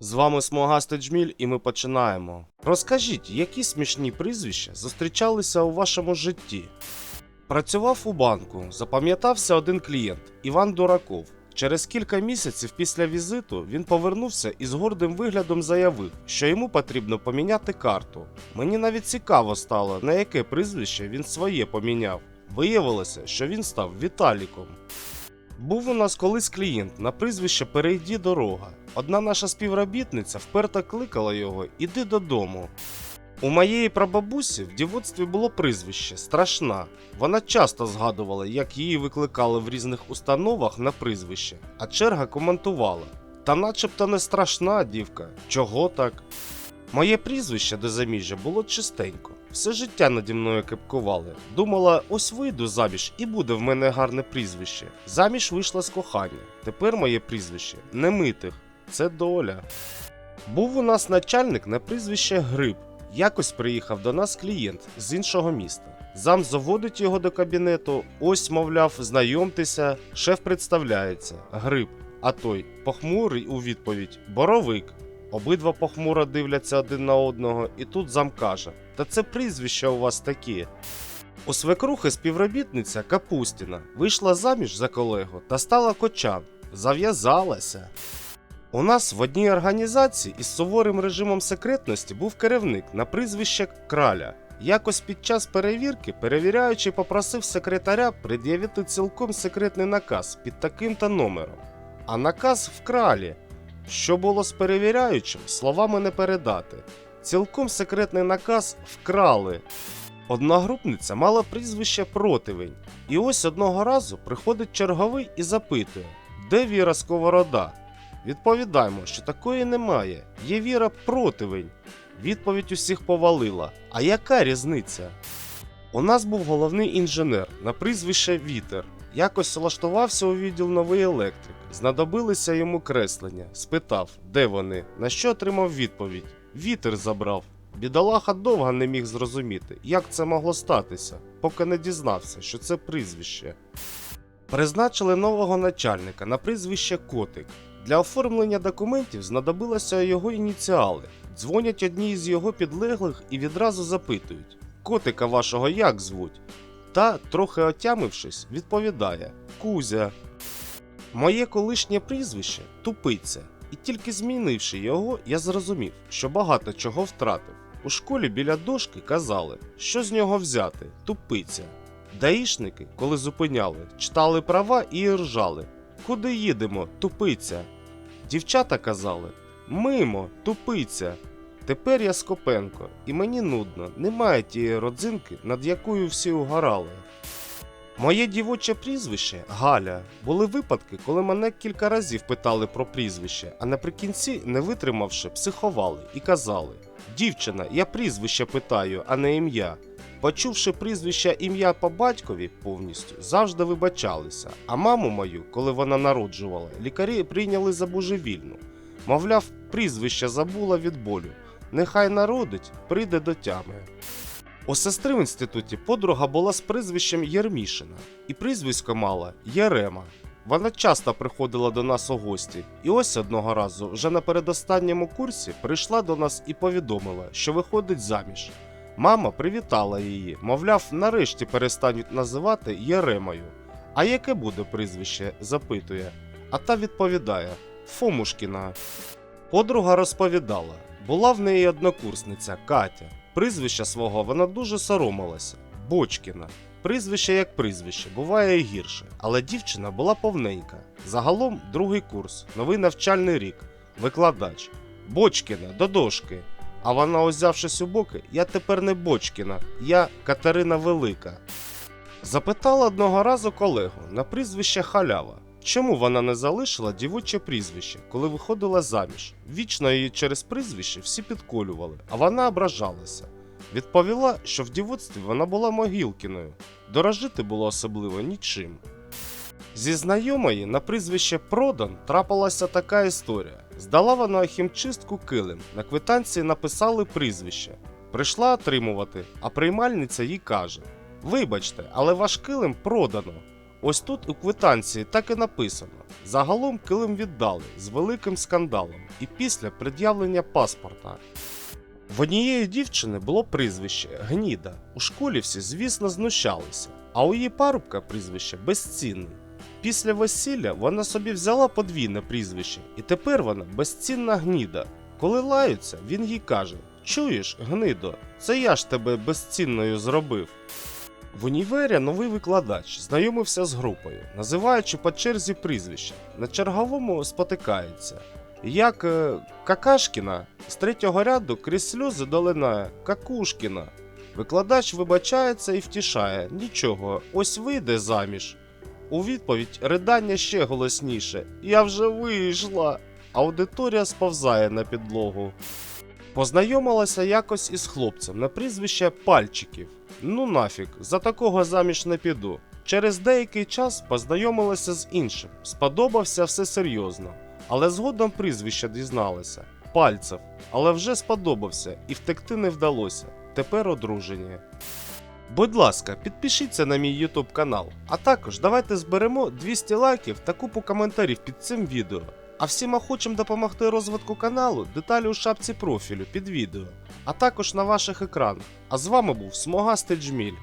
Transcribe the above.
З вами Смугастий Джміль, і ми починаємо. Розкажіть, які смішні прізвища зустрічалися у вашому житті? Працював у банку, запам'ятався один клієнт Іван Дураков. Через кілька місяців після візиту він повернувся і з гордим виглядом заявив, що йому потрібно поміняти карту. Мені навіть цікаво стало, на яке прізвище він своє поміняв. Виявилося, що він став Віталіком. Був у нас колись клієнт на прізвище Перейді дорога. Одна наша співробітниця вперто кликала його Іди додому. У моєї прабабусі в дівоцтві було прізвище страшна. Вона часто згадувала, як її викликали в різних установах на прізвище, а черга коментувала: Та начебто не страшна дівка, чого так? Моє прізвище до заміжжя було чистенько. Все життя наді мною кепкували. Думала, ось вийду заміж і буде в мене гарне прізвище. Заміж вийшла з кохання. Тепер моє прізвище немитих. Це доля. Був у нас начальник на прізвище Гриб. Якось приїхав до нас клієнт з іншого міста. Зам заводить його до кабінету. Ось, мовляв, знайомтеся, шеф представляється. Гриб. А той похмурий у відповідь Боровик. Обидва похмуро дивляться один на одного, і тут зам каже: Та це прізвища у вас такі. У свекрухи співробітниця Капустіна вийшла заміж за колегу та стала кочан. Зав'язалася. У нас в одній організації із суворим режимом секретності був керівник на прізвище Краля. Якось під час перевірки перевіряючий попросив секретаря пред'явити цілком секретний наказ під таким-то номером. А наказ в кралі. Що було з перевіряючим, словами не передати. Цілком секретний наказ вкрали. Одногрупниця мала прізвище Противень. І ось одного разу приходить черговий і запитує, де Віра Сковорода? Відповідаємо, що такої немає. Є Віра Противень. Відповідь усіх повалила. А яка різниця? У нас був головний інженер на прізвище Вітер. Якось влаштувався у відділ новий електрик. Знадобилися йому креслення. Спитав, де вони, на що отримав відповідь. Вітер забрав. Бідолаха довго не міг зрозуміти, як це могло статися, поки не дізнався, що це прізвище. Призначили нового начальника на прізвище Котик. Для оформлення документів знадобилося його ініціали. Дзвонять одні з його підлеглих і відразу запитують: Котика вашого як звуть? Та, трохи отямившись, відповідає: Кузя. Моє колишнє прізвище тупиця, і тільки змінивши його, я зрозумів, що багато чого втратив. У школі біля дошки казали, що з нього взяти тупиця. Даїшники, коли зупиняли, читали права і ржали. Куди їдемо, тупиця? Дівчата казали Мимо, тупиця. Тепер я Скопенко, і мені нудно, немає тієї родзинки, над якою всі угорали. Моє дівоче прізвище Галя. Були випадки, коли мене кілька разів питали про прізвище, а наприкінці, не витримавши, психували і казали: Дівчина, я прізвище питаю, а не ім'я. Почувши прізвище ім'я по батькові повністю, завжди вибачалися. А маму мою, коли вона народжувала, лікарі прийняли за божевільну. Мовляв, прізвище забула від болю. Нехай народить, прийде до тями. У сестри в інституті подруга була з прізвищем Єрмішина, і прізвисько мала Єрема. Вона часто приходила до нас у гості, і ось одного разу, вже на передостанньому курсі, прийшла до нас і повідомила, що виходить заміж. Мама привітала її, мовляв, нарешті перестануть називати Єремою. А яке буде прізвище? запитує. А та відповідає Фомушкіна. Подруга розповідала, була в неї однокурсниця Катя. Прізвища свого вона дуже соромилася Бочкіна. Прізвище як прізвище, буває і гірше, але дівчина була повненька. Загалом другий курс, новий навчальний рік, викладач. Бочкіна до дошки. А вона, узявшись у боки, я тепер не Бочкіна, я Катерина Велика. Запитала одного разу колегу на прізвище Халява, чому вона не залишила дівоче прізвище, коли виходила заміж. Вічно її через прізвище всі підколювали, а вона ображалася. Відповіла, що в дівоцтві вона була могилкіною, дорожити було особливо нічим. Зі знайомої на прізвище Продан трапилася така історія. Здала вона хімчистку килим, на квитанції написали прізвище. Прийшла отримувати, а приймальниця їй каже: Вибачте, але ваш килим продано. Ось тут у квитанції так і написано: загалом килим віддали з великим скандалом і після пред'явлення паспорта. В однієї дівчини було прізвище Гніда. У школі всі, звісно, знущалися, а у її парубка прізвище безцінний. Після весілля вона собі взяла подвійне прізвище, і тепер вона безцінна гніда. Коли лаються, він їй каже: Чуєш, гнидо, це я ж тебе безцінною зробив. В універі новий викладач знайомився з групою, називаючи по черзі прізвища. На черговому спотикається. Як е, Какашкіна з третього ряду крізь сльози долинає Какушкіна. Викладач вибачається і втішає. Нічого, ось вийде заміж. У відповідь ридання ще голосніше. Я вже вийшла. Аудиторія сповзає на підлогу. Познайомилася якось із хлопцем на прізвище Пальчиків. Ну нафіг, за такого заміж не піду. Через деякий час познайомилася з іншим, сподобався все серйозно. Але згодом прізвище дізналася Пальцев, але вже сподобався і втекти не вдалося. Тепер одружені. Будь ласка, підпишіться на мій YouTube канал, а також давайте зберемо 200 лайків та купу коментарів під цим відео. А всім охочим допомогти розвитку каналу, деталі у шапці профілю під відео, а також на ваших екранах. А з вами був Смогастий Джміль.